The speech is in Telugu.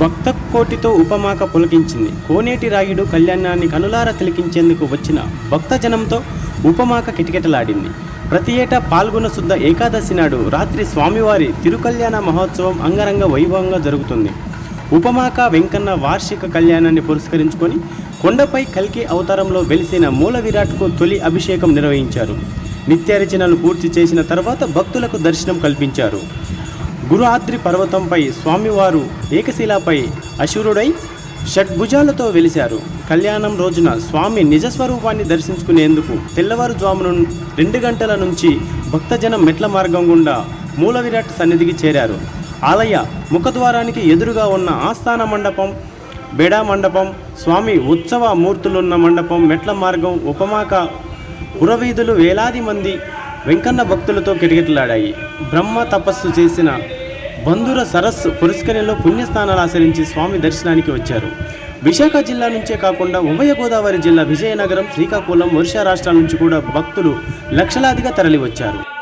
భక్త కోటితో ఉపమాక పులకించింది. కోనేటి రాయుడు కళ్యాణాన్ని కనులార తిలకించేందుకు వచ్చిన భక్తజనంతో ఉపమాక కిటకిటలాడింది. ప్రతి ఏటా పాల్గొన శుద్ధ ఏకాదశి నాడు రాత్రి స్వామివారి తిరుకల్యాణ మహోత్సవం అంగరంగ వైభవంగా జరుగుతుంది. ఉపమాక వెంకన్న వార్షిక కళ్యాణాన్ని పురస్కరించుకొని కొండపై కల్కి అవతారంలో వెలిసిన మూల విరాట్కు తొలి అభిషేకం నిర్వహించారు. నిత్యార్చనలు పూర్తి చేసిన తర్వాత భక్తులకు దర్శనం కల్పించారు. గురుఆద్రి పర్వతంపై స్వామివారు ఏకశిలాపై అశురుడై షడ్భుజాలతో వెలిశారు. కళ్యాణం రోజున స్వామి నిజస్వరూపాన్ని దర్శించుకునేందుకు తెల్లవారుజామును రెండు గంటల నుంచి భక్తజనం మెట్ల మార్గం గుండా మూల విరాట్ సన్నిధికి చేరారు. ఆలయ ముఖద్వారానికి ఎదురుగా ఉన్న ఆస్థాన మండపం బెడా మండపం స్వామి ఉత్సవ మూర్తులున్న మండపం మెట్ల మార్గం ఉపమాక పురవీధులు వేలాది మంది వెంకన్న భక్తులతో కిటకిటలాడాయి. బ్రహ్మ తపస్సు చేసిన బంధుర సరస్సు పురస్కరంలో పుణ్యస్థానాలు ఆచరించి స్వామి దర్శనానికి వచ్చారు. విశాఖ జిల్లా నుంచే కాకుండా ఉభయ గోదావరి జిల్లా విజయనగరం శ్రీకాకుళం ఒరిషా రాష్ట్రాల నుంచి కూడా భక్తులు లక్షలాదిగా తరలివచ్చారు.